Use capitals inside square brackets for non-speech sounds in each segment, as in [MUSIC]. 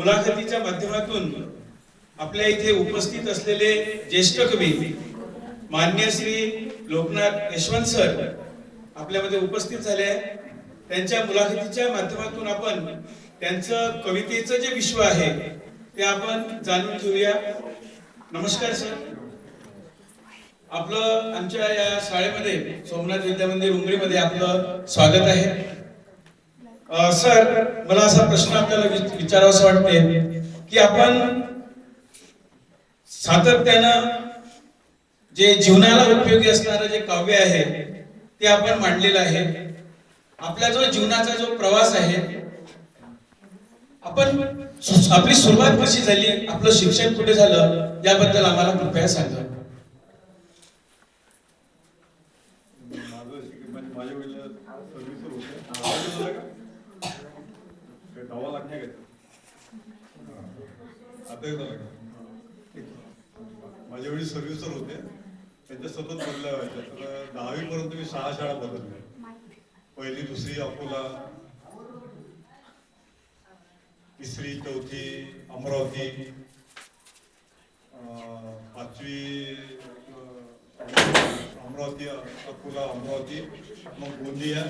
मुलाखतीच्या माध्यमातून आपल्या इथे उपस्थित असलेले ज्येष्ठ कवी मान्य श्री लोकनाथ यशवंत सर आपल्यामध्ये उपस्थित झाले आहे त्यांच्या मुलाखतीच्या माध्यमातून आपण त्यांचं कवितेचं जे विश्व आहे ते आपण जाणून घेऊया. नमस्कार सर. आपलं आमच्या या शाळेमध्ये सोमनाथ विद्या मंदिर उमरीमध्ये आपलं स्वागत आहे. सर मला असा प्रश्न आपल्याला विच- विचारावासा वाटते की आपण सातत्यानं जे जीवनाला उपयोगी असणारं जे काव्य आहे ते आपण मांडलेलं आहे. आपला जो जीवनाचा जो प्रवास आहे आपण आपली सुरुवात कशी झाली आपलं शिक्षण कुठे झालं याबद्दल आम्हाला कृपया सांगा. माझं शिक- म्हणजे माझे वडील सर्व्हिसवर होते आवाज येतो का? काय दवा लागणे का आता येतो का? माझ्या वेळी सर्व्हिसर होते. त्यांच्या सतत बदल्या व्हायच्या तर दहावी पर्यंत मी सहा शाळा बदलल्या. पहिली दुसरी अकोला. तिसरी चौथी अमरावती. पाचवी अमरावती अकोला अमरावती. मग गोंदिया.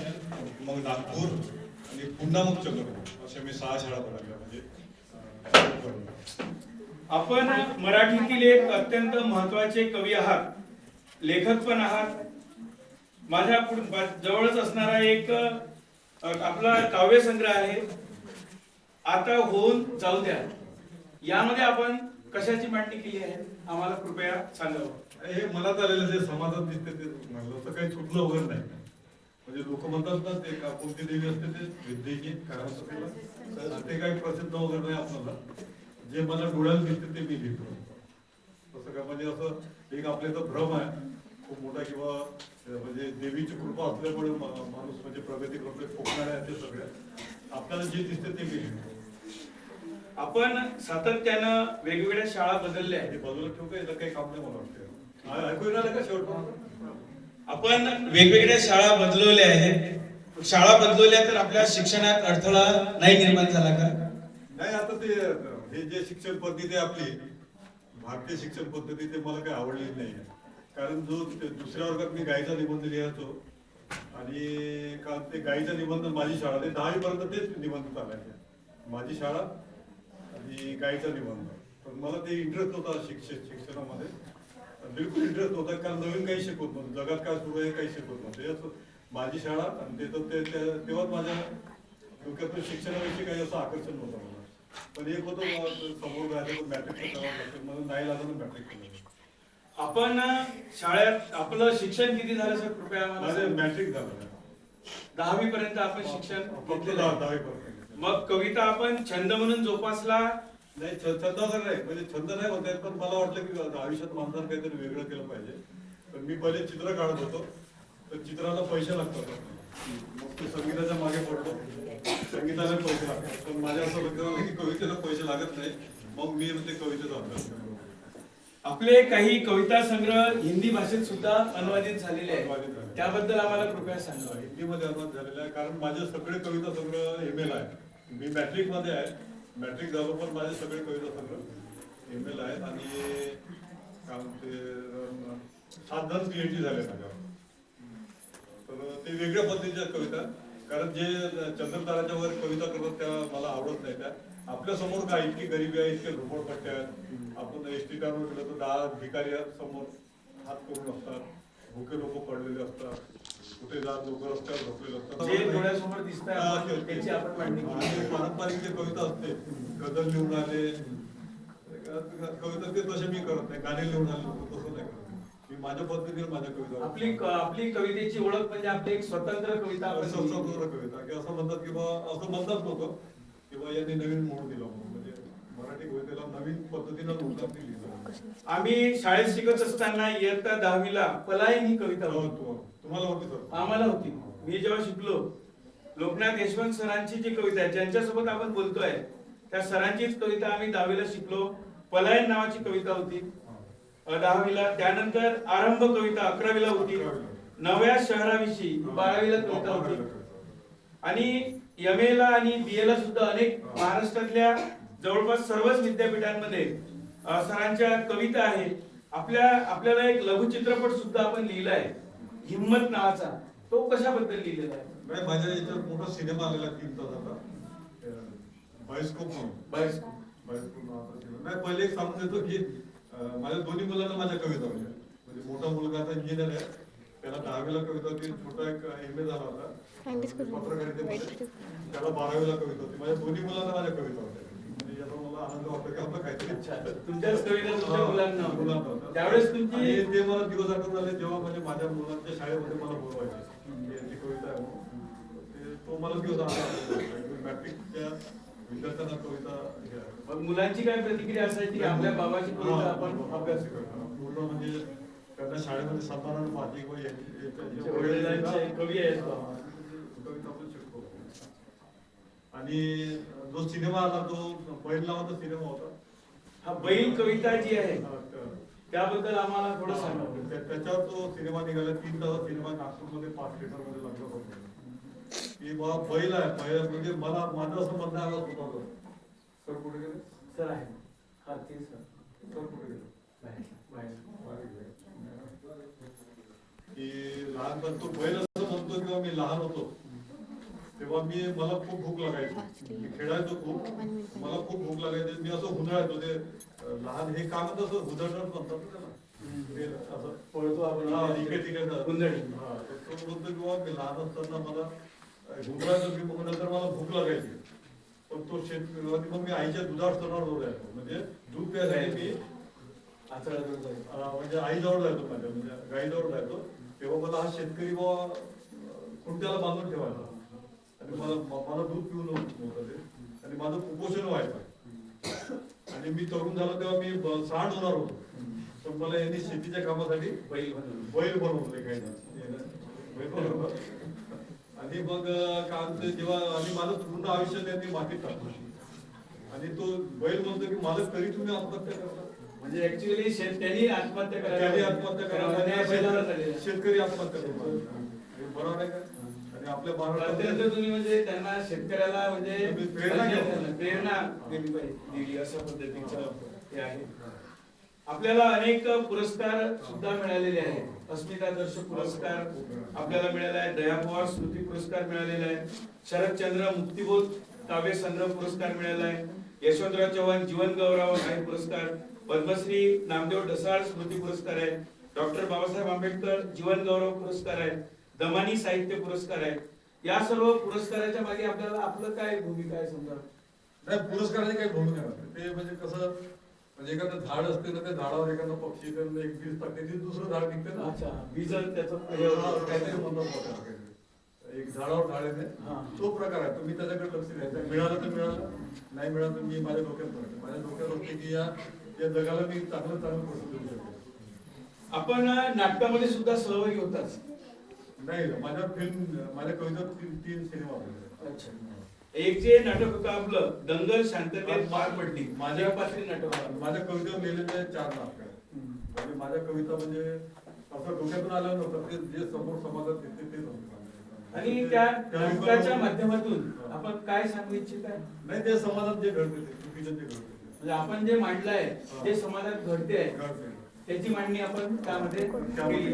मग नागपूर. आणि पुन्हा मग चंद्रपूर अशा मी सहा शाळा बदलल्या म्हणजे. आपण मराठीतील एक अत्यंत महत्त्वाचे कवी आहात. लेखक पण आहात. माझ्या जवळच असणारा एक आपला काव्य संग्रह आहे. आता होऊन जाऊ द्या. यामध्ये आपण कशाची मांडणी केली आहे? आम्हाला कृपया सांगावं. हे मनात आलेलं जे समाजात दिसते ते म्हणलं असं काही सुटलं वगैरे नाही. म्हणजे लोक म्हणतात ना ते कोणती देवी असते ते विद्येची कारण ते काही प्रसिद्ध वगैरे नाही आपल्याला. जे मला डोळ्यात दिसते ते मी लिहितो तसं काय म्हणजे असं एक आपल्या भ्रम आहे. खूप मोठा किंवा म्हणजे देवीची कृपा असल्यामुळे माणूस म्हणजे प्रगती करतोय कोकणाने आहे ते सगळे. आपल्याला जे दिसते ते मी लिहितो आपण सातत्यानं वेगवेगळ्या शाळा बदलल्या आहेत. बाजूला ठेवू का? याला काही काम नाही मला वाटतं. ऐकू येणार का शेवटपर्यंत? आपण वेगवेगळ्या शाळा बदलवल्या आहेत. शाळा बदलवल्या तर आपल्या शिक्षणात अडथळा नाही निर्माण झाला का? नाही आता ते हे जे शिक्षण पद्धती आहे आपली भारतीय शिक्षण पद्धती ते मला काही आवडलेली नाही कारण जो दुसऱ्या वर्गात मी गायचा निबंध लिहायचो आणि का ते गायचा निबंध माझी शाळा ते दहावी पर्यंत तेच निबंध चालायचे. माझी शाळा आणि गायीचा निबंध. पण मला ते इंटरेस्ट होता शिक्षण शिक्षणामध्ये. बिलकुल इंटरेस्ट होता कारण नवीन काही शिकवत नव्हतं. जगात काय सुरू आहे काही शिकवत नव्हतं. असं माझी शाळा आणि ते तर तेव्हाच माझ्या डोक्यातून शिक्षणाविषयी काही असं आकर्षण नव्हतं मला. पण एक होतं मला समोर राहिलं मॅट्रिक म्हणून नाही लागलं मॅट्रिक केलं आपण शाळेत आपलं शिक्षण किती झालं सर? कृपया माझं. मॅट्रिक झालं. दहावी पर्यंत आपण शिक्षण. मग कविता आपण छंद म्हणून जोपासला. नाही छंद वगैरे नाही. म्हणजे छंद नाही होत पण मला वाटलं की आयुष्यात माणसानं काहीतरी वेगळं केलं पाहिजे. तर मी पहिले चित्र काढत होतो. तर चित्राला पैसे लागतात. मग ते संगीताच्या मागे पडलो. संगीताला पैसे लागतात. पण माझ्या असं झालं की कवितेला पैसे लागत नाही. मग मी ते कवितेचा अभ्यास. आपले काही कविता संग्रह हिंदी भाषेत सुद्धा अनुवादित झालेले आहेत. त्याबद्दल आम्हाला कृपया सांगा. हिंदीमध्ये अनुवाद झालेला आहे. कारण माझे सगळे कविता संग्रह एम आहे मी मॅट्रिकमध्ये आहे. मॅट्रिक झालो पण माझे सगळे कविता सगळं. एम एल आहेत आणि काय म्हणते अं, सात एच डी झाले माझ्या तर ते वेगळ्या पद्धतीच्या कविता कारण जे चंद्रताराच्या वगैरे कविता करतात त्या मला आवडत नाही. त्या आपल्यासमोर काय इतकी गरिबी आहे इतके झोपडपट्ट्या आहेत. आपण एस टी गेलो तर दहा भिकारी समोर हात करून असतात भुके लोक पडलेले असतात. कुठे जात लोक रस्त्यावर झोपलेले असतात जे डोळ्यासमोर दिसतंय हा, आपण ते- त्याची आपण मांडणी केली. आणि पारंपरिक जे कविता असते गझल लिहून आले. कविता ते तसे मी करत नाही गाणे लिहून आले लोक तसं नाही करत. मी माझ्या पद्धतीने माझ्या कविता आपली आपली कवितेची ओळख म्हणजे आपली एक स्वतंत्र कविता. असं कविता की असं म्हणतात किंवा असं म्हणतात लोक किंवा यांनी नवीन मोड दिला. म्हणजे मराठी कवितेला नवीन पद्धतीनं लोकांनी लिहिलं. आम्ही शाळेत शिकत असताना इयत्ता दहावीला पलायन ही कविता हो, होती तु- तुम्हाला होती सर आम्हाला होती. मी जेव्हा शिकलो लोकनाथ यशवंत सरांची जी कविता आहे ज्यांच्यासोबत आपण बोलतोय त्या सरांचीच कविता आम्ही दहावीला शिकलो. पलायन नावाची कविता होती. दहावीला त्यानंतर आरंभ कविता अकरावीला होती. नव्या शहराविषयी बारावीला कविता होती. आणि एम ला आणि बी ला सुद्धा अनेक महाराष्ट्रातल्या जवळपास सर्वच विद्यापीठांमध्ये सरांच्या कविता आहे. आपल्या आपल्याला एक लघुचित्रपट सुद्धा आपण लिहिलाय. हिम्मत नावाचा. तो कशाबद्दल लिहिलेला आहे? नाही माझ्या याच्यावर मोठा सिनेमा आलेला तीन तासाचा बायोस्कोप म्हणून. बायोस्कोप. बायोस्कोप नावाचा सिनेमा. नाही पहिले एक सांगून देतो की माझ्या दोन्ही मुलांना माझ्या कविता होत्या म्हणजे मोठा मुलगा आता इंजिनियर आहे. त्याला दहावीला कविता होती. छोटा एक एम ए झाला होता. पत्रकारितेमध्ये. त्याला बारावीला कविता होती. माझ्या दोन्ही मुलांना माझ्या कविता होत्या. म्हणजे आनंद वाटतो की आपलं काहीतरी तुमच्याच कविता तुमच्या मुलांना. मुलांना. होत्या. होत्या. त्यावेळेस तुमची ते मला दिवस आठवण झाले जेव्हा म्हणजे माझ्या मुलांच्या शाळेमध्ये मला बोलवायचे. याची कविता आहे. ते- तो मला दिवस आठवला मॅट्रिकच्या विद्यार्थ्यांना कविता. मग मुलांची काय प्रतिक्रिया असायची? की आपल्या बाबाची कविता आपण अभ्यास करतो पूर्ण म्हणजे त्यांना शाळेमध्ये तुमच्या वडिलांचे कवी आहेत. कविता आपण शिकतो. आणि जो सिनेमा आला तो बैल नावाचा सिनेमा होता. हा बैल कविता जी आहे त्या- त्याबद्दल आम्हाला थोडं सांगा. त्या- त्याच्यावर तो सिनेमा निघाला तीन तास सिनेमा नागपूरमध्ये पाच थिएटरमध्ये लागला होता. की बा बैल आहे बैल म्हणजे मला माझं असं म्हणणं आलं होतं सर कुठे गेले? सर आहे. हा ते सर. सर कुठे गेले. की लहानपण तो बैल असं म्हणतो किंवा मी लहान होतो. तेव्हा मी मला खूप भूक लागायची. मी खेळायचो खूप. मला खूप भूक लागायची. मी असं हुंदरायचो ते लहान हे काम असं हुदरणार म्हणतात त्याला. असं पळतो आपण. हा, इकडे तिकडे. हा, तो बोलतो की बाबा मी लहान असताना मला घुमरायचो मी नंतर मला भूक लागायची. पण तो शेत मग मी आईच्या दुधावर सणावर जायचो म्हणजे दूध प्यायसाठी मी म्हणजे आईजवळ जायचो माझ्या म्हणजे गाईजवळ जायचो तेव्हा मला हा शेतकरी बाबा खुंट्याला बांधून ठेवायचा. आणि मला मला दूध पिऊन होतं ते. आणि माझं कुपोषण व्हायचं. आणि मी तरुण झालो तेव्हा मी सांड होणार होतो. पण मला यांनी शेतीच्या कामासाठी बैल. बैल बनवले काही बैल बनवलं. आणि मग म्हणते जेव्हा आणि माझं पूर्ण आयुष्य त्यांनी मातीत टाकलं. आणि तो बैल म्हणतो की मला तरी तुम्ही आत्महत्या करता. म्हणजे ऍक्च्युअली शेतकरी आत्महत्या करायला त्यांनी आत्महत्या करायला. शेतकरी आत्महत्या करतात हे बरोबर आहे का? आपल्या तुम्ही म्हणजे त्यांना शेतकऱ्याला म्हणजे तुम्ही प्रेरणा दिली पाहिजे. दिली अशा पद्धतीचं हे. आहे. आपल्याला अनेक पुरस्कार सुद्धा मिळालेले आहेत. अस्मिता दर्श पुरस्कार आपल्याला मिळाला आहे. दया पवार स्मृती पुरस्कार मिळालेला आहे शरदचंद्र मुक्तिबोध काव्य संग्रह पुरस्कार मिळाला आहे. यशवंतराव चव्हाण जीवन गौरव आहे पुरस्कार पद्मश्री नामदेव ढसाळ स्मृती पुरस्कार आहे डॉक्टर बाबासाहेब आंबेडकर जीवन गौरव पुरस्कार आहे दमानी साहित्य पुरस्कार आहे. या सर्व पुरस्काराच्या मागे आपल्याला आपलं काय भूमिका आहे समजा? नाही पुरस्काराची काही भूमिका नसते ते म्हणजे कसं म्हणजे एखादं झाड असते ना त्या झाडावर एखादा पक्षी एक बीज टाकते ते दुसरं झाड निघते ना. अच्छा बीज त्याचं होतं. काहीतरी म्हणतात. एक झाडावर झाड येते. तो प्रकार आहे. तुम्ही त्याच्याकडे लक्ष द्यायचं मिळालं तर मिळालं. नाही मिळालं तर मी माझ्या डोक्यात पडतो. माझ्या डोक्यात असते की या या जगाला मी चांगलं चांगलं गोष्ट देऊ शकतो. आपण नाटकामध्ये सुद्धा सहभागी होताच. नाही माझ्या फिल्म माझ्या कवितेत तीन तीन सिनेमा होते अच्छा. एक जे नाटक होतं आपलं दंगल शांततेत पार पडली. माझ्या पात्री नाटक. माझ्या कवितेवर लिहिलेले चार नाटक. आहेत. आणि माझ्या कविता म्हणजे असं डोक्यातून आलं नव्हतं ते जे समोर समाजात येते तेच होतं माझं. आणि त्या नाटकाच्या माध्यमातून आपण काय सांगू इच्छित? आहे नाही ते समाजात जे घडते ते चुकीचं ते घडते म्हणजे आपण जे मांडलंय जे समाजात घडते आहे घडते त्याची मांडणी आपण त्यामध्ये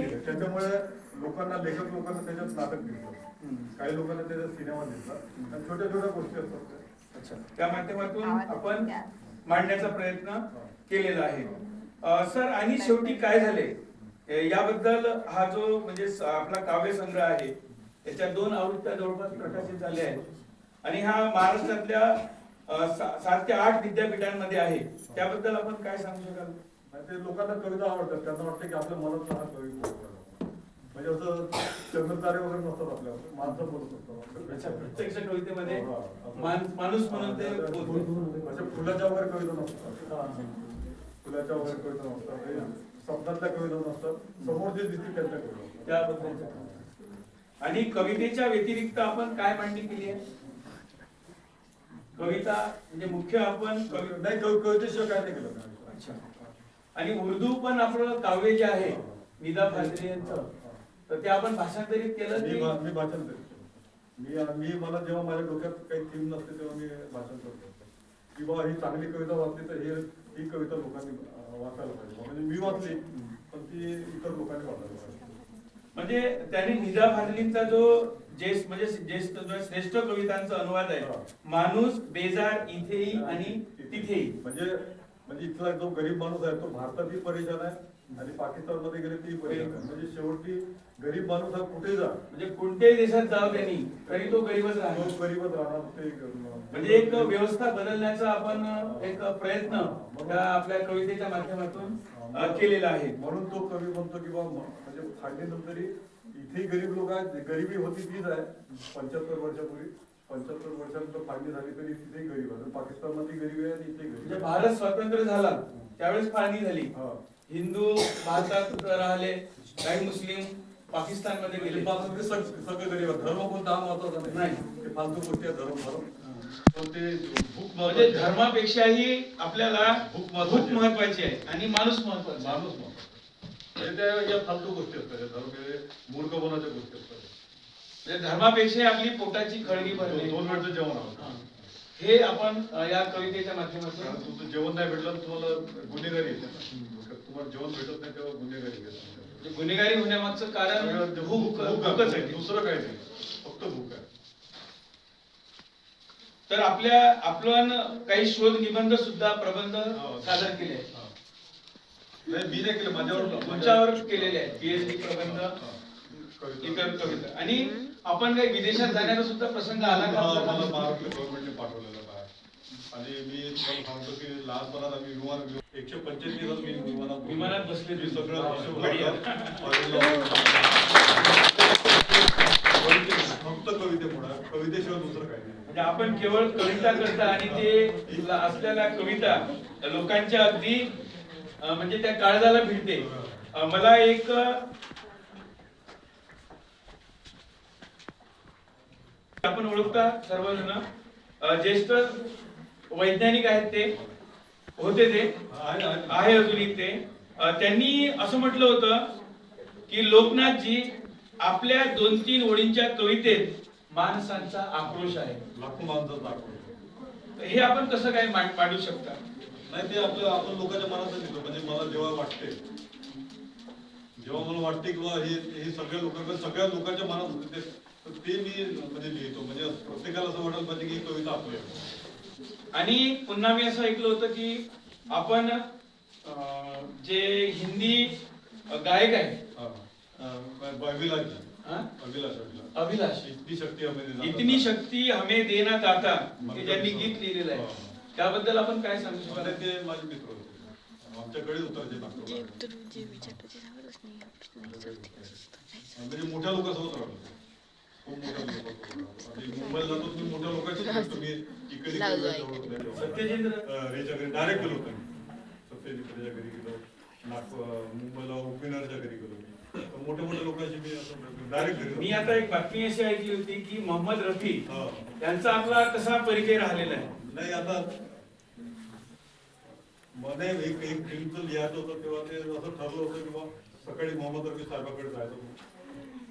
आहे. त्याच्यामुळे लोकांना लेखक लोकांना त्याच्यात नाटक हम्म. काही लोकांना त्याच्यात सिनेमा दिसतात. आणि छोट्या छोट्या गोष्टी असतात त्या. अच्छा. त्या माध्यमातून आपण मांडण्याचा प्रयत्न केलेला आहे. अ, सर आणि शेवटी काय झाले? ए, याबद्दल हा जो म्हणजे स- आपला काव्य संग्रह आहे याच्या दोन आवृत्त्या जवळपास प्रकाशित झाल्या आहेत. आणि हा महाराष्ट्रातल्या अ, सा- सात ते आठ विद्यापीठांमध्ये आहे. त्याबद्दल आपण काय सांगू शकाल? आणि ते लोकांना कविता आवडतात. त्यांना वाटतं की आपल्या मनात हा कवी बोलतो. म्हणजे असं चंद्रतारे वगैरे नसतात आपल्यावर माणसं बोलत असतात. प्रत्यक्ष कवितेमध्ये हा. मान- माणूस म्हणून ते अशा फुलाच्या वगैरे कविता नसतात. फुलाच्या वगैरे कविता नसतात. हे शब्दातल्या कविता नसतात. समोर जे दिसते त्यांच्या कविता असतात. त्याबद्दलच्या आणि कवितेच्या व्यतिरिक्त आपण काय मांडणी केली आहे? कविता म्हणजे मुख्य आपण कवि- नाही कवि- कवितेशिवाय काय नाही केलं. अच्छा. आणि उर्दू पण आपलं काव्य जे आहे निदा फाजली यांचं तर ते आपण भाषांतरित केलं मी भा- मी भाषण करतो मी मी मला जेव्हा माझ्या डोक्यात काही थीम नसते तेव्हा मी भाषण करतो. की बाबा ही चांगली कविता वाचली तर हे ही कविता लोकांनी अं, वाचायला पाहिजे. म्हणजे मी वाचली पण ती इतर लोकांनी वाचायला पाहिजे. म्हणजे त्यांनी निजा फाजलींचा जो ज्येष्ठ म्हणजे ज्येष्ठ जो श्रेष्ठ कवितांचा अनुवाद. आहे माणूस बेजार इथेही आणि तिथेही. म्हणजे म्हणजे इथला जो गरीब माणूस आहे तो भारतातही परेशान आहे आणि पाकिस्तानमध्ये गेले ती परेशान म्हणजे शेवटी गरीब माणूस हा कुठे जा. म्हणजे कोणत्याही देशात जाऊ त्यांनी तरी तो गरीबच राहतो गरीबच राहणार ते म्हणजे एक व्यवस्था बदलण्याचा आपण एक प्रयत्न आपल्या कवितेच्या माध्यमातून केलेला आहे. म्हणून तो कवी म्हणतो की बा म्हणजे फाडणीनंतरही इथेही गरीब लोक आहेत गरिबी होती तीच आहे पंच्याहत्तर वर्षापूर्वी. पंच्याहत्तर वर्षानंतर फाळणी झाली तरी तिथेही गरीब आहे पाकिस्तानमध्ये गरीब आहे आणि इथे गरीब म्हणजे आहे. भारत स्वतंत्र झाला त्यावेळेस फाळणी झाली हा. हिंदू भारतात राहिले काही मुस्लिम पाकिस्तानमध्ये म्हणजे गेले सग- सगळे गरीब आहेत धर्म कोणता हा महत्त्वाचा नाही नाही. ते फालतू गोष्टी आहेत धर्म धर्म पण ते भूक म्हणजे महत्वाची आहे. धर्मापेक्षाही आपल्याला भूक भूक महत्वाची आहे. महत्वाची आहे आणि माणूस महत्त्वाचा आहे. माणूस महत्त्वाचा म्हणजे त्या या फालतू गोष्टी असतात या धर्म हे मूर्खपणाच्या गोष्टी असतात म्हणजे धर्मापेक्षा आपली पोटाची खळगी भरणे दोन वेळचं जेवण हा. हवं हे आपण या कवितेच्या माध्यमातून तुमचं जेवण नाही भेटलं तुम्हाला गुन्हेगारी तुम्हाला जेवण भेटत नाही तेव्हा गुन्हेगारी म्हणजे गुन्हेगारी होण्यामागचं कारण भूक भूक भूकच आहे दुसरं काही नाही फक्त भूक आहे तर आपल्या आपण काही शोध निबंध सुद्धा प्रबंध हो. सादर केले आहेत. हा. मी नाही केलं माझ्यावर तुमच्यावर केलेले आहेत पीएचडी प्रबंध हा. कविता. इतर कविता आणि आपण काही विदेशात जाण्याचा सुद्धा प्रसंग आला का? हा, मला आपल्याला? महाराष्ट्र गव्हर्नमेंटने पाठवलेलं आहे आणि मी तुम्हाला सांगतो की लहानपणात आम्ही विमान एकशे पंच्याऐंशी दिवस मी विमानात विमानात बसले मी सगळं हा, [LAUGHS] फक्त कवितेमुळे. कवितेशिवाय दुसरं काही नाही. म्हणजे आपण केवळ कविता करता आणि ते असलेल्या कविता लोकांच्या अगदी म्हणजे त्या काळजाला भिडते. मला एक आपण ओळखता सर्वजण. ज्येष्ठ वैज्ञानिक आहेत ते होते ते आहे, अजूनही ते त्यांनी असं म्हटलं होतं की लोकनाथजी आपल्या दोन तीन ओळींच्या कवितेत माणसांचा आक्रोश आहे. हे आपण कसं काय मांड- शकता? नाही ते आपलं आपण लोकांच्या मनातच येतो. म्हणजे मला जेव्हा वाटते जेव्हा मला वाटते की बाबा हे हे सगळ्या लोकांकडे सगळ्या लोकांच्या मनात होते ते. तर ते मी म्हणजे लिहितो. म्हणजे प्रत्येकाला असं वाटायला पाहिजे की कविता आपली आणि पुन्हा मी असं ऐकलं होतं की आपण जे हिंदी गायक आहे अभिलाष. हा? अभिलाष अभिलाष. अभिलाष. इतनी शक्ती हमें देना इतनी शक्ती हमें देना दाता हे ज्यांनी गीत लिहिलेलं आहे. हा. त्याबद्दल आपण काय सांगू शकतो? ते माझे मित्र होते. आमच्याकडे उतरायचे म्हणजे मोठ्या लोकांसोबत राहतो खूप मोठ्या लोकांसोबत आणि मुंबईला जातो तुम्ही मोठ्या [LAUGHS] इकडे रेच्या घरी डायरेक्ट गेलो होतो घरी गेलो. नागपूर मुंबईला उपविनरच्या घरी गेलो मी. तर मोठ्या मोठ्या लोकांशी मी डायरेक्ट मी आता एक बातमी अशी ऐकली होती की मोहम्मद रफी हा. यांचा आपला कसा परिचय राहिलेला आहे? नाही आता मध्ये एक एक फिल्मचं लिहायचं होतं तेव्हा ते असं ठरलं होतं की सकाळी मोहम्मद रफी साहेबाकडे जायचं.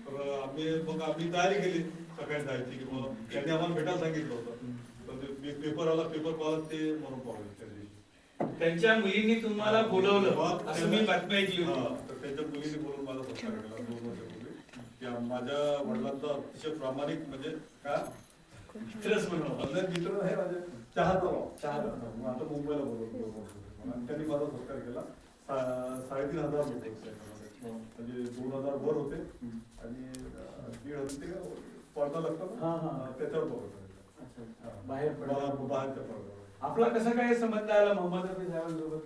तर आम्ही मग आम्ही तयारी केली सकाळी जायची की मग त्यांनी आम्हाला भेटायला सांगितलं होतं. तर ते पेपर आला पेपर पाहत ते म्हणून त्या दिवशी. त्यांच्या मुलींनी तुम्हाला बोलवलं. असं मी बातमी ऐकली होती. तर त्यांच्या मुलीने बोलून मला सत्कार केला दोन वर्षापूर्वी माझ्या वडिलांचा अतिशय प्रामाणिक म्हणजे का? मित्रच म्हणावं माझा मित्र आहे माझे चहाचा भाव चहाचा मग आता मुंबईला बोलवतो आणि त्यांनी माझा सत्कार केला. साडेतीन हजार. म्हणजे दोन हजार वर होते. आणि दीड हजार ते काय पडदा लागतो ना? हा, हा. त्याच्यावर बघत बाहेर पडदा. बाहेरच्या पडद्यावर. आपला कसा काय संबंध आला मोहम्मद रफी साहेबांसोबत?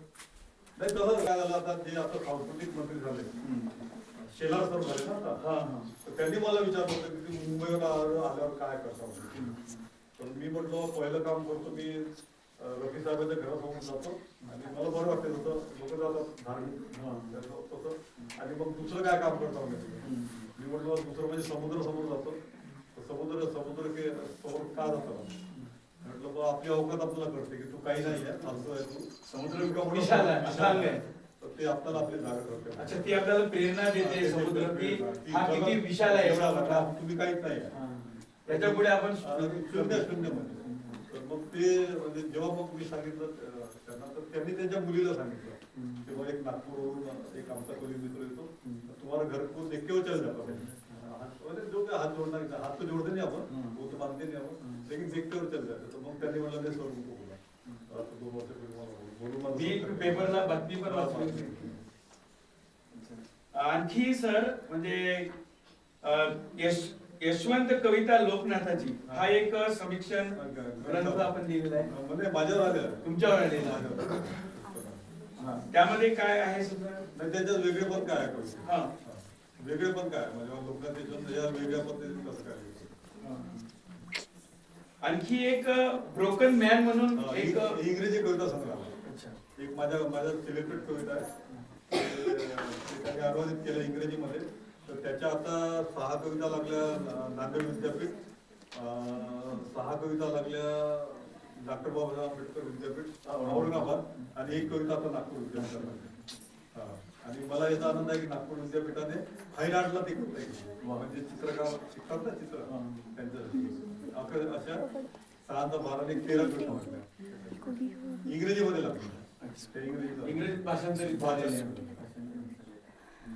नाही तसं काय झालं आता जे आता सांस्कृतिक मंत्री झाले. शेलार सर झाले ना आता. हा हा. तर त्यांनी मला विचारलं होतं की मुंबईवर आल्यावर आल्यावर काय करता? म्हणून. तर मी म्हटलो पहिलं काम करतो मी रफी साहेबांच्या घरासमोर जातो. आणि मला बरं वाटतं तसं लोक जातात धार्मिक. तसं. आणि मग दुसरं काय काम करता मी म्हटलं दुसरं म्हणजे समुद्र समोर जातो समुद्र समुद्र के समोर का जातो म्हटलं बा आपली अवकात आपल्याला कळते की तू काही नाही आहे असं आहे तू. समुद्र ते आपल्याला आपली जागा करते अच्छा ती आपल्याला प्रेरणा देते समुद्र. हा किती विशाल आहे. एवढा तुम्ही काहीच नाही. त्याच्या पुढे आपण शून्य शून्य म्हणजे ते म्हणजे जेव्हा मग मी सांगितलं त्यांना तर त्यांनी त्यांच्या मुलीला सांगितलं. तेव्हा एक नागपूरवरून एक आमचा कोणी मित्र येतो. तुम्हाला घर को देख के वो चल जाता म्हणजे जो काय हात जोडना हात तो जोडते नाही आपण तो बांधते नाही आपण. लेकिन देखते वर चल जाते तर मग त्यांनी नाही सर नको बोला. मला मला मी पेपरला बातमी पण वाचली. आणखी सर म्हणजे यश यशवंत कविता लोकनाथाची. हा एक समीक्षण ग्रंथ आपण लिहिलेला आहे. म्हणजे माझ्यावर आलं तुमच्यावर आलेला. त्यामध्ये काय आहे त्याच्यात वेगळे पण काय आहे? हा. वेगळे पण काय म्हणजे लोकांना त्याच्यात त्याच्या वेगळ्या पद्धतीने कसं काय आणखी एक ब्रोकन मॅन म्हणून एक इंग- इंग्रजी कविता संग्रह. एक माझ्या माझ्या सिलेक्टेड कविता आहे. अनुवादित केलं इंग्रजीमध्ये. तर त्याच्या आता सहा कविता लागल्या नांदेड विद्यापीठ सहा कविता लागल्या डॉक्टर बाबासाहेब आंबेडकर विद्यापीठ औरंगाबाद आणि एक कविता आता नागपूर विद्यापीठात लागली. हा. आणि मला याचा आनंद आहे की नागपूर विद्यापीठाने फाईन आर्टला ते कविता घेतली म्हणजे चित्रकार शिकतात ना चित्र त्यांचं अकरा अशा सहा तर बारा आणि तेरा कविता म्हटल्या इंग्रजीमध्ये लागली ते इंग्रजीचं. इंग्रजी भाषांतरित.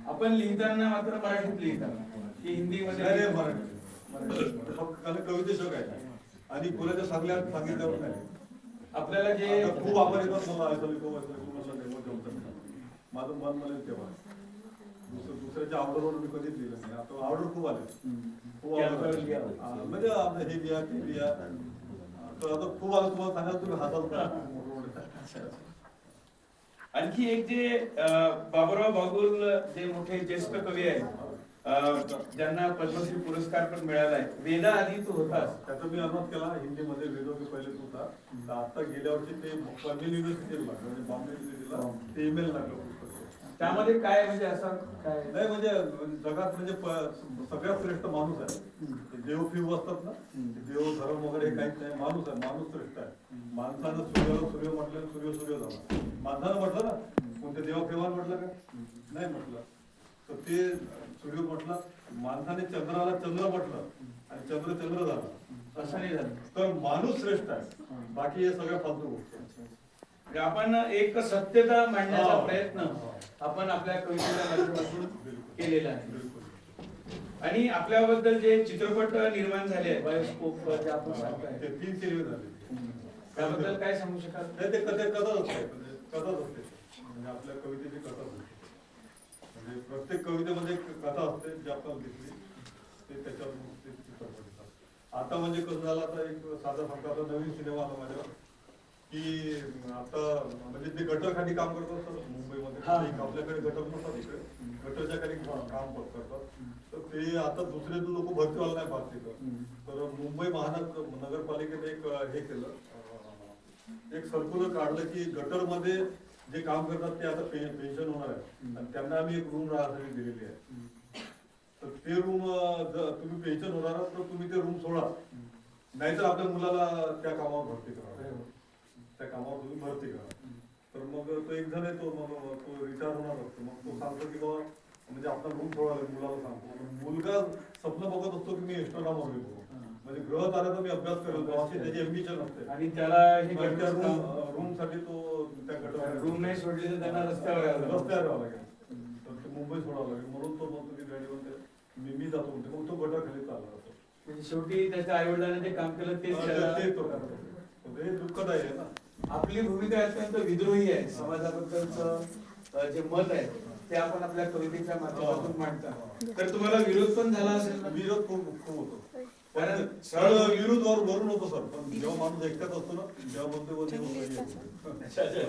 आपण लिहिताना मात्र मराठीत लिहिताना की हिंदीमध्ये नाही, नाही, मराठी. फक्त कारण कविते शोक आहे आणि कोणाच्या सांगल्या सांगितल्यावर नाही आपल्याला जे आता खूप येतात मला डेमो जमतं नाही. माझं मन मला तेव्हा. दुसरं दुसऱ्याच्या ऑर्डरवर मी कधीच लिहिलं नाही. आता ऑर्डर खूप आले. खूप म्हणजे आपलं हे लिहा ते लिहा. तर आता खूप आलं तुम्हाला सांगा तुम्ही हातात [LAUGHS] आणखी एक जे बाबुराव बागुल जे मोठे ज्येष्ठ कवी आहेत ज्यांना पद्मश्री पुरस्कार पण मिळाला आहे. वेदा आधी तू होतास त्याचा मी अनुवाद केला. हिंदीमध्ये वेदो मी पहिले होता. आता गेल्या वर्षी ते पनवेल युनिव्हर्सिटीला लागलं म्हणजे बॉम्बे युनिव्हर्सिटीला ते ईमेल लागलं त्यामध्ये काय म्हणजे असं काय? नाही म्हणजे जगात म्हणजे प- सगळ्यात श्रेष्ठ माणूस आहे. देव फिव असतात ना देव धर्म वगैरे हे काहीच नाही. माणूस आहे माणूस श्रेष्ठ आहे. माणसानं सूर्याला सूर्य म्हटलं सूर्य सूर्य झाला. माणसानं म्हटलं ना कोणत्या देवा फिवान म्हटलं का? नाही म्हटलं. तर ते सूर्य म्हटलं माणसाने चंद्राला चंद्र म्हटलं आणि चंद्र चंद्र झाला. असं नाही झालं. तर माणूस श्रेष्ठ आहे. बाकी हे सगळ्या फालतू गोष्टी आहेत. म्हणजे आपण एक सत्यता मांडण्याचा हा. प्रयत्न आपण आपल्या कवितेच्या माध्यमातून केलेला आहे. आणि आपल्याबद्दल जे चित्रपट निर्माण झाले आहेत बायोस्कोप जे आपण सांगताय तीन सिनेमे झाले. त्याबद्दल काय सांगू शकाल? नाही ते कथे कथाच असते कथाच असते म्हणजे आपल्या कवितेची कथाच असते म्हणजे प्रत्येक कवितेमध्ये कथा असते जी आपल्याला दिसली ते त्याच्यावर चित्रपट आता म्हणजे कसं झालं आता एक साधा सांगता आता नवीन सिनेमा आला माझ्यावर. की आता म्हणजे ते गटर खाली काम करत असतात मुंबईमध्ये हा. एक आपल्याकडे गटर नसतात इकडे. गटरच्या खाली काम करतात. तर ते आता दुसरे लोक भरती व्हायला नाही पाहत तिथं. तर मुंबई महानगर नगरपालिकेने एक हे केलं. एक सर्क्युलर काढलं की गटरमध्ये जे काम करतात ते आता पेन्शन होणार आहे. आणि त्यांना आम्ही एक रूम राहण्यासाठी दिलेली आहे. तर ते रूम तुम्ही पेन्शन होणार तर तुम्ही ते रूम सोडा. नाहीतर आपल्या मुलाला त्या कामावर भरती करा. त्या कामावर तुम्ही भरती करा. तर मग तो एक जण येतो मग तो रिटायर होणार असतो मग तो सांगतो की बाबा म्हणजे आपला रूम सोडा मुलाला सांगतो. मुलगा स्वप्न बघत असतो की मी एस्ट्रोनॉमर होईल म्हणजे ग्रह ताऱ्याचा मी अभ्यास करेल अशी त्याची एम्बिशन असते. आणि त्याला हे रूमसाठी तो त्या रूम नाही सोडली तर त्यांना रस्त्यावर. रस्त्यावर यावं लागेल. तर ते मुंबई सोडावं लागेल. म्हणून तो मग तुम्ही गाडी म्हणते मी मी जातो म्हणते. मग तो गटाखाली चालला जातो. म्हणजे शेवटी त्याच्या आई वडिलांनी जे काम केलं तेच ते-. तर दुःखदायी आहे ना. आपली भूमिका अत्यंत विद्रोही आहे. समाजाबद्दलचं जे मत आहे ते आपण आपल्या कवितेच्या माध्यमातून मांडता. तर तुम्हाला विरोध पण झाला असेल ना? विरोध खूप खूप होतो. कारण सरळ विरोध वर वरून होतो सर. पण जेव्हा माणूस एकट्यात असतो ना तेव्हा म्हणतो बोलतो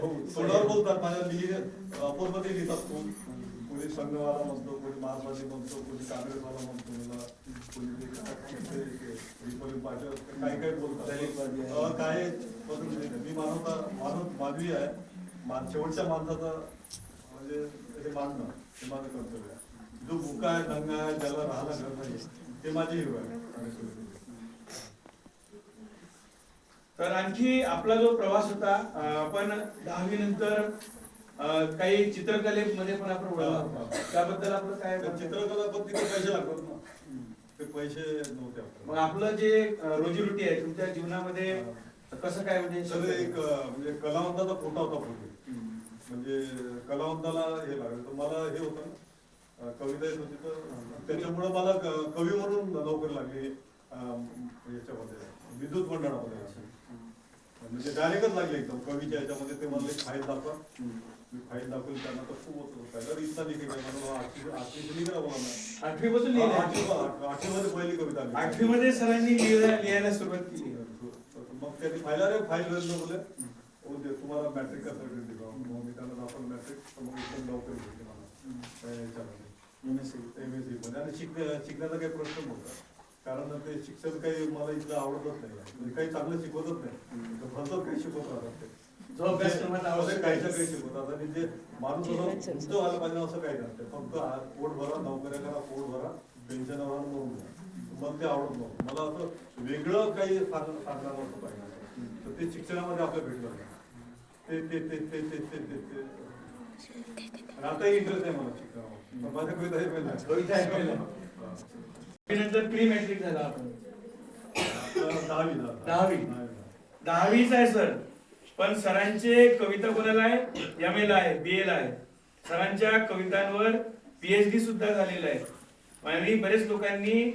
हो, तोंडावर बोलतात माझ्या लिहि अपोजमध्ये लिहितात खूप कोणी संघवाला म्हणतो कोणी महासवादी म्हणतो कोणी काँग्रेसवाला म्हणतो मला कोणी काही काही बोलतात. काय. मी मानवता मानव मानवी आहे. मान शेवटच्या माणसाचा म्हणजे ते मानणं हे माझं कर्तव्य आहे. जो भुका आहे दंगा आहे ज्याला राहायला घर नाही ते माझे हिरो आहे. तर आणखी आपला जो प्रवास होता आपण दहावी नंतर काही चित्रकलेमध्ये पण आपण वळला होता. त्याबद्दल आपलं काय? चित्रकला पण तिथे पैसे लागतात ना. ते पैसे नव्हते मग. आपलं जे रोजीरोटी आहे तुमच्या जीवनामध्ये कसं काय म्हणजे तर एक म्हणजे कलावंताचा फोटो होता पूर्वी म्हणजे कलावंताला हे लागलं. तर मला हे होतं कविता येत होती तर त्याच्यामुळं मला कवी म्हणून नोकरी लागली याच्यामध्ये विद्युत मंडळामध्ये. म्हणजे डायरेक्टच लागले एकदम कवीच्या याच्यामध्ये. ते मला फाईल दाखवा. मी फाईल तर खूप होत. मला आठवी आठवी लिहिली आठवी पासून आठवी आठवी मध्ये पहिली कविता आली. आठवी मध्ये सरांनी लिहायला लिहायला सुरुवात केली. मग त्यांनी फायला रे फाईल वेळ बोले हो ते तुम्हाला मॅट्रिक का सर्टिफिकेट दिलं मग मी त्यांना दाखवलं मॅट्रिक तर मग एकदम लवकर घेतली मला. त्या याच्यामध्ये. एम एसमध्ये आणि शिकण्या शिकण्याचा काही प्रश्न नव्हता. कारण ते शिक्षण काही मला इथलं आवडतच नाही. म्हणजे काही चांगलं शिकवतच नाही. तर भरपूर काही शिकवत राहतात ते. जो अभ्यास तुम्हाला आवडतो काहीच्या काही शिकवतात आणि जे माणूस असं उंच व्हायला पाहिजे असं काही नसतं. फक्त पोट भरा नोकऱ्या करा पोट भरा पेन्शनवर मरून जा मग ते आवडत नव्हतं. मला असं वेगळं काही सांग सांगणार नव्हतं पाहिजे. तर ते शिक्षणामध्ये आपलं भेटलं नाही. ते ते ते ते ते ते ते ते. आताही इंटरेस्ट आहे मला शिक्षणामध्ये. पण माझ्या कविता हे पहिलं आहे. कविता पहिलं. नंतर प्री मॅट्रिक झाला आपण. दहावी झालं. दहावी. दहावीच आहे सर पण सरांचे कविता कोणाला आहे? एम एला आहे बी एला आहे. सरांच्या कवितांवर पीएचडी सुद्धा झालेलं आहे. आणि बरेच लोकांनी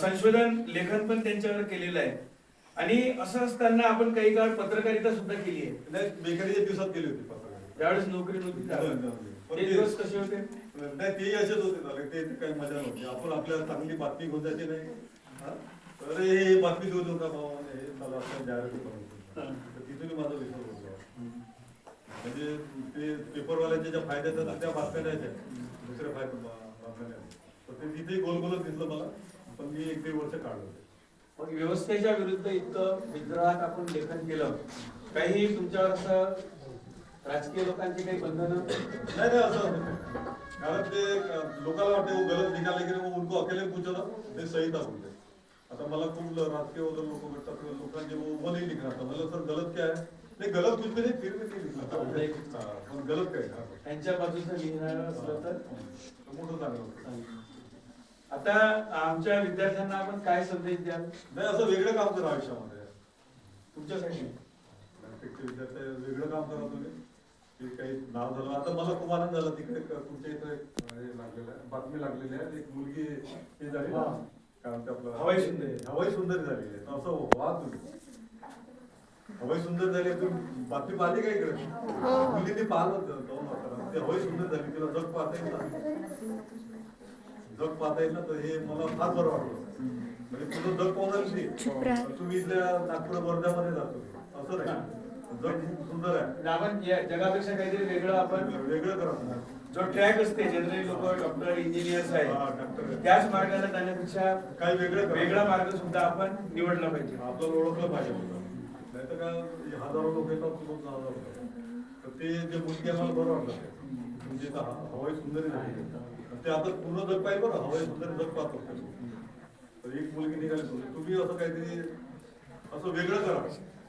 संशोधन लेखन पण त्यांच्यावर केलेलं आहे. आणि असं असताना आपण काही काळ पत्रकारिता सुद्धा केली आहे. बेकरीच्या दिवसात केली होती. त्यावेळेस नोकरी नव्हती दिवस कसे होते? नाही ते असेच होते ते काही मजा नव्हती. आपण आपल्याला चांगली बातमी घेऊन नाही? अरे हे बातमी देऊ नका बाबा हे मला आपल्या जाहिराती बनवतो. तर तिथून माझा होतो. म्हणजे ते पेपरवाल्याच्या ज्या फायद्या असतात त्या बातम्या त्या दुसऱ्या फायद्या बातम्या तर ते तिथे गोलगोलच दिसलं मला पण मी एक दीड वर्ष काढलं मग व्यवस्थेच्या विरुद्ध इतकं विद्रोहात आपण लेखन केलं काही तुमच्यावर असं राजकीय लोकांची काही बंधनं? नहीं नहीं है। कारण ते लोकांना वाटते गलत निकाले की उनको अकेले पूछो ना ते सही बोलते आता मला खूप राजकीय वगैरे लोक भेटतात लोकांचे वो वो नहीं. मतलब सर गलत क्या है नहीं गलत कुछ भी नहीं फिर भी नहीं पण गलत काय. त्यांच्या बाजूचं लिहिणार असलं तर? मोठं चांगलं होतं. आता आमच्या विद्यार्थ्यांना आपण काय संदेश द्याल? नाही असं वेगळं काम करा आयुष्यामध्ये. तुमच्यासाठी. प्रत्येक विद्यार्थी वेगळं काम करा तुम्ही. काही नाव झालं. आता मला खूप आनंद झाला. तिकडे तुमच्या इथे हे लागलेलं आहे. बातमी लागलेली आहे. एक मुलगी हे झाली ना हा. कारण ते आपलं हवाई सुंदरी. हवाई सुंदरी झालेली आहे. असं वा तुम्ही हवाई सुंदर झाली तुम्ही बातमी पाहिली का इकडे? मुलींनी पाहिलं होतं ते हवाई सुंदर झाली तिला जग पाहता येईल ना जग पाहता येईल ना तर हे मला फार बरं वाटलं. म्हणजे तुझं जग पाहणार नाही तुम्ही इथल्या नागपूर वर्ध्यामध्ये जातो. असं नाही. सुंदर आहे. आपण जगापेक्षा काहीतरी वेगळं आपण वेगळं जो ट्रॅक असते जनरली लोक डॉक्टर इंजिनियर्स आहेत. त्याच मार्गाला जाण्यापेक्षा काही वेगळं. वेगळा मार्ग सुद्धा आपण निवडला पाहिजे. आपल्याला ओळखलं पाहिजे काय हजारो लोक येतात खूप हजार लोक तर ते जे मुलगी बरं वाटलं. म्हणजे हवाई सुंदरी झाली ते आता पूर्ण जग पाहिजे बरं हवाई सुंदरी जग पाहतो तर एक मुलगी निघाली तुम्ही असं काहीतरी असं वेगळं करा.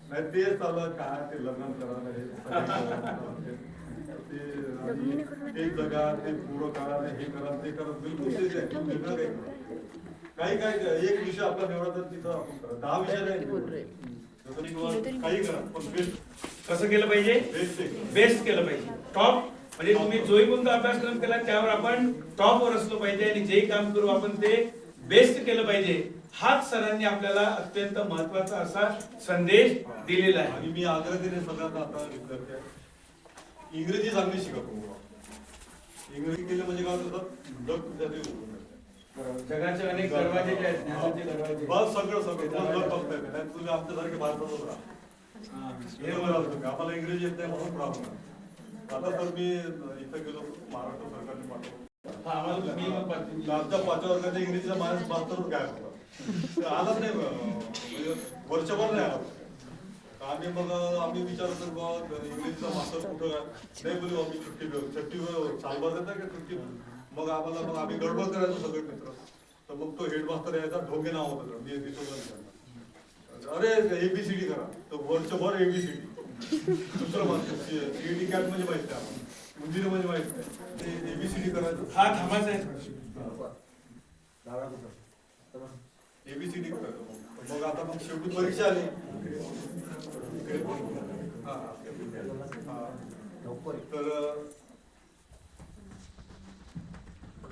नाही ते चाललं काय ते लग्न करा नाही सगळं करा. ते जगा ते पुरं करा आणि हे करा ते करा बिलकुल काही करा काही काही एक विषय आपला निवडा तर तिथं आपण करा. दहा विषय नाही काही करा पण बेस्ट कसं केलं पाहिजे? बेस्ट केलं पाहिजे. टॉप म्हणजे तुम्ही जोही कोणता अभ्यासक्रम केला त्यावर आपण टॉप वर असलो पाहिजे आणि जेही काम करू आपण ते बेस्ट केलं पाहिजे. हाच सरांनी आपल्याला अत्यंत महत्त्वाचा असा संदेश दिलेला आहे. आणि मी आग्रह केले सगळ्यांना आता विद्यार्थी. इंग्रजी चांगली शिका इंग्रजी केलं म्हणजे काय होतं? जातं. जगाचे अनेक दरवाजे जे आहेत बस सगळं सगळं. नाही तुम्ही आमच्यासारखे भारतातच राहा. हा, मला. आम्हाला इंग्रजी येत नाही म्हणून प्रॉब्लेम आता तर मी इथं गेलो महाराष्ट्र सरकारने पाठवलं. हा, आम्हाला पाचव्या वर्गाच्या इंग्रजीचा माणूस मास्तरच काय आलाच नाही म्हणजे वर्षभर नाही आला. आम्ही मग आम्ही विचार करतो बुवा, इंग्रजीचा मास्तर कुठं? नाही बोलू आम्ही सुट्टी घेऊ सुट्टी सालभर देता का सुट्टी मग आम्हाला मग आम्ही गडबड करायचो सगळे मित्र. तर मग तो हेडमास्तर यायचा ढोंगे नाव होतं. मी दिसत नाही अरे एबीसीडी करा. तर वर्षभर एबीसीडी दुसरं मास्तर सीडी कॅट म्हणजे माहिती आहे उंदीर म्हणजे माहिती आहे ते एबीसीडी करायचं. हा थांबाच आहे. एबीसीडी मग. आता मग शेवटी परीक्षा आली. तर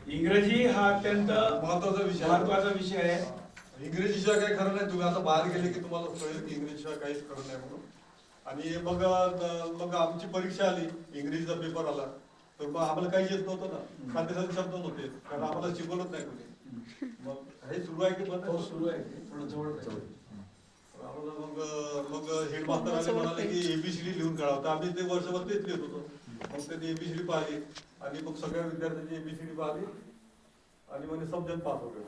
इंग्रजी हा अत्यंत महत्त्वाचा विषय. महत्त्वाचा विषय आहे. इंग्रजीशिवाय काही खरं नाही. तुम्ही आता बाहेर गेले की तुम्हाला कळेल की इंग्रजीशिवाय काहीच खरं नाही म्हणून. आणि मग मग आमची परीक्षा आली. इंग्रजीचा पेपर आला. तर मग आम्हाला काही येत नव्हतं ना. साधे साधे शब्द नव्हते. कारण आम्हाला शिकवलंच नाही कोणी. मग हे सुरू आहे की बंद आहे? सुरू आहे. थोडं जवळ आम्हाला मग मग हेडमास्टर आले म्हणाले की एबीसीडी लिहून काढा. तर आम्ही ते वर्षभर तेच लिहित होतो. मग त्यांनी एबीसीडी पाहिली. आणि मग सगळ्या विद्यार्थ्यांची एबीसीडी पाहिली. आणि म्हणजे समजून पास होते.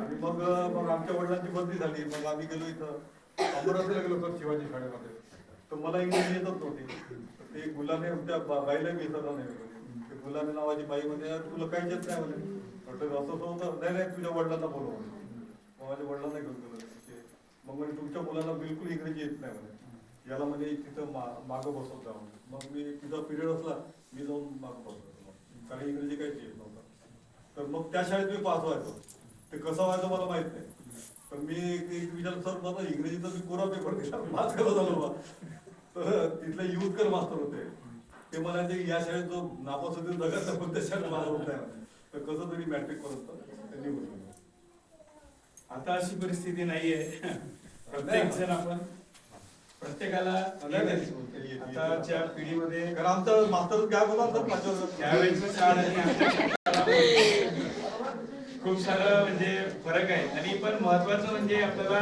आणि मग मग आमच्या वडिलांची बदली झाली. मग आम्ही गेलो इथं. अमरावतीला गेलो तर शिवाजी शाळेमध्ये. तर मला इंग्रजी येतच नव्हती. तर ते गुलाने त्या बाईला मी येतात नाही. ते नावाची बाई म्हणजे तुला काही येत नाही म्हणे. म्हटलं असं असं होतं. नाही नाही तुझ्या वडिलांना बोलव मग माझ्या वडिलांना घेऊन गेलो. मग म्हणजे तुमच्या मुलांना बिलकुल इंग्रजी येत नाही म्हणे. याला म्हणजे तिथं मा मागं बसवत जा म्हणे. मग मी तिथं पिरियड असला मी जाऊन मागं बसवतो. कारण इंग्रजी काहीच येत नव्हतं. तर मग त्या शाळेत मी पास व्हायचो. ते कसं व्हायचं मला माहीत नाही. तर मी एक विचार सर माझा इंग्रजीचा मी कोरा पेपर दिला पास कसा झालो बा तर तिथले युथकर मास्तर होते. ते म्हणायचे की या शाळेत जो नापास होते जगात पण त्या शाळेत मला होत नाही. तर कसं तरी मॅट्रिक पर्यंत त्यांनी होतं आता अशी परिस्थिती नाहीये. प्रत्येक जण आपण प्रत्येकाला. आताच्या पिढीमध्ये कारण आमचं मास्तर काय बोला माझ्यावर काळामध्ये खूप सारं म्हणजे फरक आहे आणि पण महत्वाचं म्हणजे आपल्याला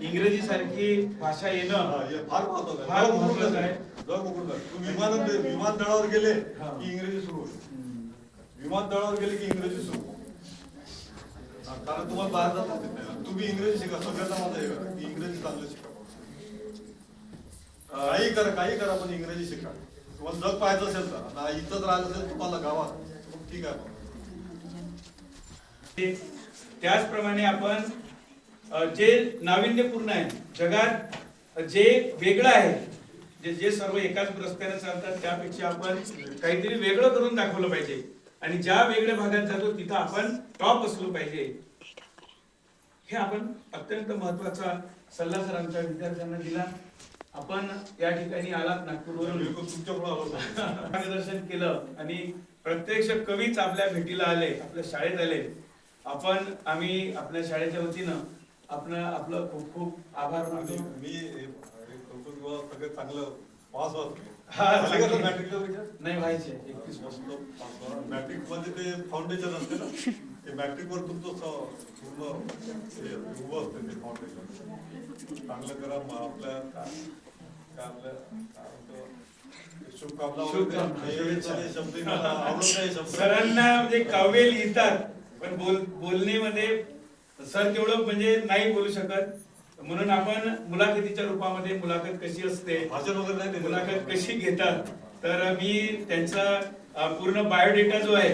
इंग्रजी सारखी भाषा येणं फार महत्वाचं आहे. फार महत्वाचं विमान विमानतळावर गेले. की इंग्रजी सुरू विमानतळावर गेले की इंग्रजी सुरू कारण तुम्हाला बाहेर जाता येत नाही. तुम्ही इंग्रजी शिका सगळ्यांना माझं हे करा की इंग्रजी चांगलं शिका काही करा काही करा पण इंग्रजी शिका तुम्हाला जग पाहायचं असेल तर ना इथंच राहायचं असेल तुम्हाला गावात ठीक आहे. त्याचप्रमाणे आपण जे नाविन्यपूर्ण आहे जगात जे वेगळं आहे जे जे सर्व एकाच रस्त्याने चालतात त्यापेक्षा आपण काहीतरी वेगळं करून दाखवलं पाहिजे. आणि ज्या वेगळ्या भागात जातो तिथं आपण टॉप असलो पाहिजे. हे आपण अत्यंत महत्त्वाचा सल्ला सर आमच्या विद्यार्थ्यांना दिला. आपण या ठिकाणी आलात नागपूरवरून. मार्गदर्शन केलं आणि प्रत्यक्ष कवीच आपल्या भेटीला आले आपल्या शाळेत आले. आपण आम्ही आपल्या शाळेच्या वतीनं आपण आपलं खूप खूप आभार मानतो. मी सगळं चांगलं पास नाही. व्हायचे मॅट्रिकमध्ये ते फाउंडेशन असते ना? ते मॅट्रिक वर तुमचं पूर्ण उभं असते ते फाउंडेशन चांगलं करा आपल्या शुभकामना शब्द सरांना म्हणजे काव्य लिहितात पण बोल बोलण्यामध्ये सर तेवढं म्हणजे नाही बोलू शकत म्हणून आपण मुलाखतीच्या रूपामध्ये मुलाखत कशी असते भाषण वगैरे. मुलाखत कशी घेतात तर मी त्यांचा पूर्ण बायोडेटा जो आहे